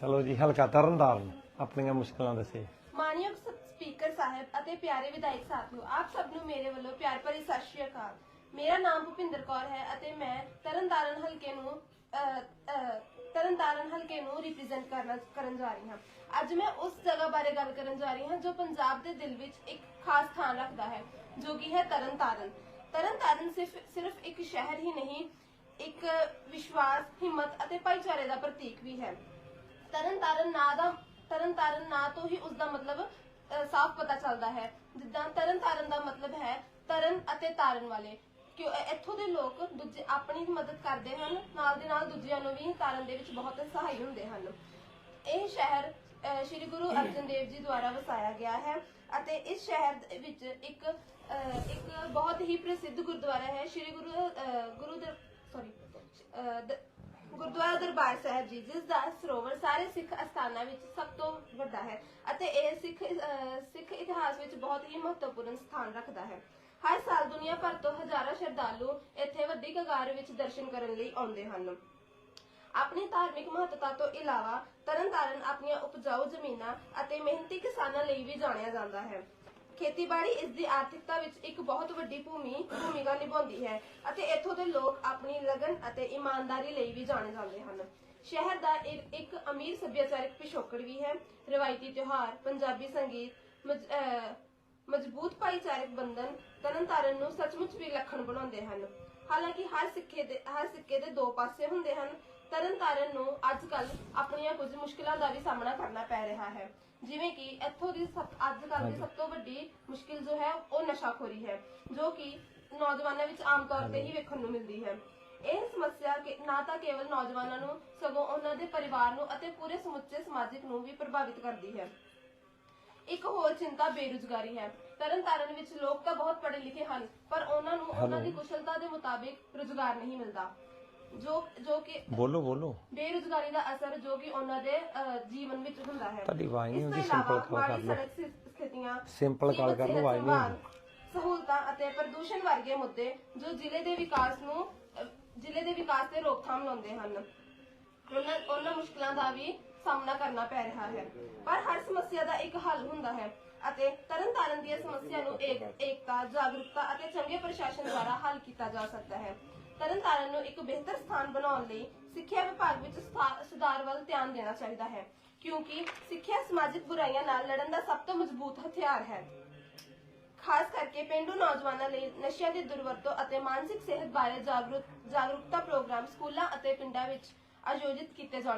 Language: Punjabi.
ਚਲੋ ਜੀ, ਹਲਕਾ ਤਰਨਤਾਰਨ ਆਪਣੀਆਂ ਮੁਸ਼ਕਲਾਂ ਦੱਸੇ। ਮਾਨਯੋਗ ਸ- ਸਪੀਕਰ ਸਾਹਿਬ ਅਤੇ ਪਿਆਰੇ ਵਿਧਾਇਕ ਸਾਥੀਓ ਆਪ ਸਭ ਨੂੰ ਮੇਰੇ ਵੱਲੋਂ ਪਿਆਰ ਭਰੀ ਸਤਿ ਸ਼੍ਰੀ ਅਕਾਲ। ਮੇਰਾ ਨਾਮ ਭੁਪਿੰਦਰ ਕੌਰ ਹੈ ਅਤੇ ਮੈਂ ਤਰਨਤਾਰਨ ਹਲਕੇ ਨੂੰ ਤਰਨਤਾਰਨ ਹਲਕੇ ਨੂੰ ਰਿਪਰੈਜ਼ੈਂਟ ਕਰਨਾ, ਕਰਨ ਜਾ ਰਹੀ ਹਾਂ। ਅੱਜ ਮੈਂ ਉਸ ਜਗ੍ਹਾ ਬਾਰੇ ਗੱਲ ਕਰਨ ਜਾ ਰਹੀ ਹਾਂ ਜੋ ਪੰਜਾਬ ਦੇ ਦਿਲ ਵਿੱਚ ਇੱਕ ਖਾਸ ਥਾਂ ਰੱਖਦਾ ਹੈ, ਜੋ ਕਿ ਹੈ ਤਰਨਤਾਰਨ ਤਰਨਤਾਰਨ ਸਿਰਫ ਸਿਰਫ ਇੱਕ ਸ਼ਹਿਰ ਹੀ ਨਹੀਂ, ਇੱਕ ਵਿਸ਼ਵਾਸ, ਹਿੰਮਤ ਅਤੇ ਭਾਈਚਾਰੇ ਦਾ ਪ੍ਰਤੀਕ ਵੀ ਹੈ। ਤਰਨਤਾਰਨ ਨਾਂ ਦਾ ਤਰਨਤਾਰਨ ਨਾਂ ਤੋਂ ਹੀ ਉਸ ਦਾ ਮਤਲਬ ਸਾਫ਼ ਪਤਾ ਚੱਲਦਾ ਹੈ। ਜਿੱਦਾਂ ਤਰਨਤਾਰਨ ਦਾ ਮਤਲਬ ਹੈ ਤਰਨ ਅਤੇ ਤਾਰਨ ਵਾਲੇ। ਕਿਉਂ ਇੱਥੋਂ ਦੇ ਲੋਕ ਦੂਜੇ ਆਪਣੀ ਮਦਦ ਕਰਦੇ ਹਨ ਨਾਲ ਦੇ ਨਾਲ ਦੂਜਿਆਂ ਨੂੰ ਵੀ ਤਾਰਨ ਦੇ ਵਿੱਚ ਬਹੁਤ ਸਹਾਈ ਹੁੰਦੇ ਹਨ। ਇਹ ਸ਼ਹਿਰ ਸ਼੍ਰੀ ਗੁਰੂ ਅਰਜਨ ਦੇਵ ਜੀ ਦੁਆਰਾ ਵਸਾਇਆ ਗਿਆ ਹੈ ਅਤੇ ਇਸ ਸ਼ਹਿਰ ਦੇ ਵਿੱਚ ਇੱਕ ਅਹ, ਇੱਕ ਬਹੁਤ ਹੀ ਪ੍ਰਸਿੱਧ ਗੁਰਦੁਆਰਾ ਹੈ। ਸ਼੍ਰੀ ਗੁਰੂ ਅਹ, ਗੁਰੂ ਦਰ ਸੌਰੀ ਗੁਰਦੁਆਰਾ ਦਰਬਾਰ ਸਾਹਿਬ ਜੀ ਜਿਸ ਦਾ ਸਰੋਵਰ ਸਾਰੇ ਸਿੱਖ ਅਸਥਾਨਾਂ ਵਿੱਚ ਸਭ ਤੋਂ ਵੱਡਾ ਹੈ ਅਤੇ ਇਹ ਸਿੱਖ ਅਹ, ਸਿੱਖ ਇਤਿਹਾਸ ਵਿੱਚ ਬਹੁਤ ਹੀ ਮਹੱਤਵਪੂਰਨ ਸਥਾਨ ਰੱਖਦਾ ਹੈ। ਹਰ ਸਾਲ ਦੁਨੀਆ ਭਰ ਤੋਂ ਹਜ਼ਾਰਾਂ ਸ਼ਰਧਾਲੂ ਇੱਥੇ ਵੱਡੀ ਕਗਾਰ ਵਿੱਚ ਦਰਸ਼ਨ ਕਰਨ ਲਈ ਆਉਂਦੇ ਹਨ। ਆਪਣੀ ਧਾਰਮਿਕ ਮਹੱਤਤਾ ਤੋਂ ਇਲਾਵਾ ਤਰਨਤਾਰਨ ਆਪਣੀਆਂ ਉਪਜਾਊ ਜ਼ਮੀਨਾਂ ਅਤੇ ਮਿਹਨਤੀ ਕਿਸਾਨਾਂ ਲਈ ਵੀ ਜਾਣਿਆ ਜਾਂਦਾ ਹੈ। ਖੇਤੀਬਾੜੀ ਇਸ ਦੀ ਆਰਥਿਕਤਾ ਵਿੱਚ ਇੱਕ ਬਹੁਤ ਵੱਡੀ ਭੂਮੀ, ਭੂਮਿਕਾ ਨਿਭਾਉਂਦੀ ਹੈ ਅਤੇ ਇੱਥੋਂ ਦੇ ਲੋਕ ਆਪਣੀ ਲਗਨ ਅਤੇ ਇਮਾਨਦਾਰੀ ਲਈ ਵੀ ਜਾਣੇ ਜਾਂਦੇ ਹਨ। ਸ਼ਹਿਰ ਦਾ ਇੱਕ ਅਮੀਰ ਸੱਭਿਆਚਾਰਕ ਪਿਛੋਕੜ ਵੀ ਹੈ। ਰਵਾਇਤੀ ਤਿਉਹਾਰ, ਪੰਜਾਬੀ ਸੰਗੀਤ ਅਹ, ਮਜ਼ਬੂਤ ਭਾਈਚਾਰਕ ਬੰਧਨ, ਤਰਨਤਾਰਨ ਨੂੰ ਸੱਚਮੁੱਚ ਵਿਲੱਖਣ ਬਣਾਉਂਦੇ ਹਨ। ਹਾਲਾਂਕਿ ਹਰ ਸਿੱਕੇ ਦੇ, ਹਰ ਸਿੱਕੇ ਦੇ ਦੋ ਪਾਸੇ ਹੁੰਦੇ ਹਨ। ਤਰਨਤਾਰਨ ਨੂੰ ਅੱਜ ਕੱਲ ਆਪਣੀਆਂ ਕੁਝ ਮੁਸ਼ਕਲਾਂ ਦਾ ਵੀ ਸਾਹਮਣਾ ਕਰਨਾ ਪੈ ਰਿਹਾ ਹੈ। ਜਿਵੇਂ ਕਿ ਇੱਥੋਂ ਦੀ ਅੱਜ ਕੱਲ ਦੀ ਸਭ ਤੋਂ ਵੱਡੀ ਮੁਸ਼ਕਿਲ ਜੋ ਹੈ ਉਹ ਨਸ਼ਾਖੋਰੀ ਹੈ ਜੋ ਕਿ ਨੌਜਵਾਨਾਂ ਵਿੱਚ ਆਮ ਤੌਰ ਤੇ ਹੀ ਵੇਖਣ ਨੂੰ ਮਿਲਦੀ ਹੈ। ਇਹ ਸਮੱਸਿਆ ਕਿ- ਨਾ ਤਾਂ ਕੇਵਲ ਨੌਜਵਾਨਾਂ ਨੂੰ ਸਗੋਂ ਉਹਨਾਂ ਦੇ ਪਰਿਵਾਰ ਨੂੰ ਅਤੇ ਪੂਰੇ ਸਮੁੱਚੇ ਸਮਾਜਿਕ ਨੂੰ ਵੀ ਪ੍ਰਭਾਵਿਤ ਕਰਦੀ ਹੈ। ਇੱਕ ਹੋਰ ਚਿੰਤਾ ਬੇਰੁਜ਼ਗਾਰੀ ਹੈ। ਤਰਨਤਾਰਨ ਵਿੱਚ ਲੋਕ ਤਾਂ ਬਹੁਤ ਪੜ੍ਹੇ ਲਿਖੇ ਹਨ ਪਰ ਉਹਨਾਂ ਨੂੰ ਉਹਨਾਂ ਦੀ ਕੁਸ਼ਲਤਾ ਦੇ ਮੁਤਾਬਿਕ ਰੁਜ਼ਗਾਰ ਨਹੀਂ ਮਿਲਦਾ। ਜੋ ਜੋ ਕਿ ਬੋਲੋ ਬੋਲੋ। ਬੇਰੁਜ਼ਗਾਰੀ ਦਾ ਅਸਰ ਜੋ ਕਿ ਉਹਨਾਂ ਦੇ ਅਹ, ਜੀਵਨ ਵਿੱਚ ਹੁੰਦਾ ਹੈ। ਤੁਹਾਡੀ ਆਵਾਜ਼ ਨਹੀਂ ਆਉਂਦੀ, simple ਮਾੜੀ ਕਰ ਲਓ। ਸੜਕ ਸਥਿ- ਸਥਿਤੀਆਂ Simple call ਕਰ ਲਓ, ਆਵਾਜ਼ ਨਹੀਂ ਸੰਭਾਲ, ਸਹੂਲਤਾਂ ਅਤੇ ਪ੍ਰਦੂਸ਼ਣ ਵਰਗੇ ਮੁੱਦੇ ਜੋ ਜ਼ਿਲ੍ਹੇ ਦੇ ਵਿਕਾਸ ਨੂੰ ਅਹ, ਜ਼ਿਲ੍ਹੇ ਦੇ ਵਿਕਾਸ ਤੇ ਰੋਕਥਾਮ ਲਾਉਂਦੇ ਹਨ। ਉਹਨਾਂ ਉਹਨਾਂ ਮੁਸ਼ਕਲਾਂ ਦਾ ਵੀ ਸਾਹਮਣਾ ਕਰਨਾ ਪੈ ਰਿਹਾ ਹੈ। ਪਰ ਹਰ ਸਮੱਸਿਆ ਦਾ ਇੱਕ ਹੱਲ ਹੁੰਦਾ ਹੈ ਅਤੇ ਤਰਨਤਾਰਨ ਦੀਆਂ ਸਮੱਸਿਆ ਨੂੰ ਏਕ ਏਕਤਾ ਜਾਗਰੂਕਤਾ ਅਤੇ ਚੰਗੇ ਪ੍ਰਸ਼ਾਸਨ ਦੁਆਰਾ ਹੱਲ ਕੀਤਾ ਜਾ ਸਕਦਾ ਹੈ। ਤਰਨਤਾਰਨ ਨੂੰ ਇੱਕ ਬਿਹਤਰ ਸਥਾਨ ਬਣਾਉਣ ਲਈ ਸਿੱਖਿਆ ਵਿਭਾਗ ਵਿੱਚ ਸੁਧਾਰ ਵੱਲ ਧਿਆਨ ਦੇਣਾ ਚਾਹੀਦਾ ਹੈ, ਕਿਉਂਕਿ ਸਿੱਖਿਆ ਸਮਾਜਿਕ ਬੁਰਾਈਆਂ ਨਾਲ ਲੜਨ ਦਾ ਸਭ ਤੋਂ ਮਜ਼ਬੂਤ ਹਥਿਆਰ ਹੈ। ਖਾਸ ਕਰਕੇ ਪਿੰਡੂ ਨੌਜਵਾਨਾਂ ਲਈ ਨਸ਼ਿਆਂ ਦੀ ਦੁਰਵਰਤੋਂ ਅਤੇ ਮਾਨਸਿਕ ਸਿਹਤ ਬਾਰੇ ਜਾਗਰੂਕ, ਜਾਗਰੂਕਤਾ ਪ੍ਰੋਗਰਾਮ ਸਕੂਲਾਂ ਅਤੇ ਪਿੰਡਾਂ ਵਿੱਚ ਆਯੋਜਿਤ ਕੀਤੇ ਜਾਣੇ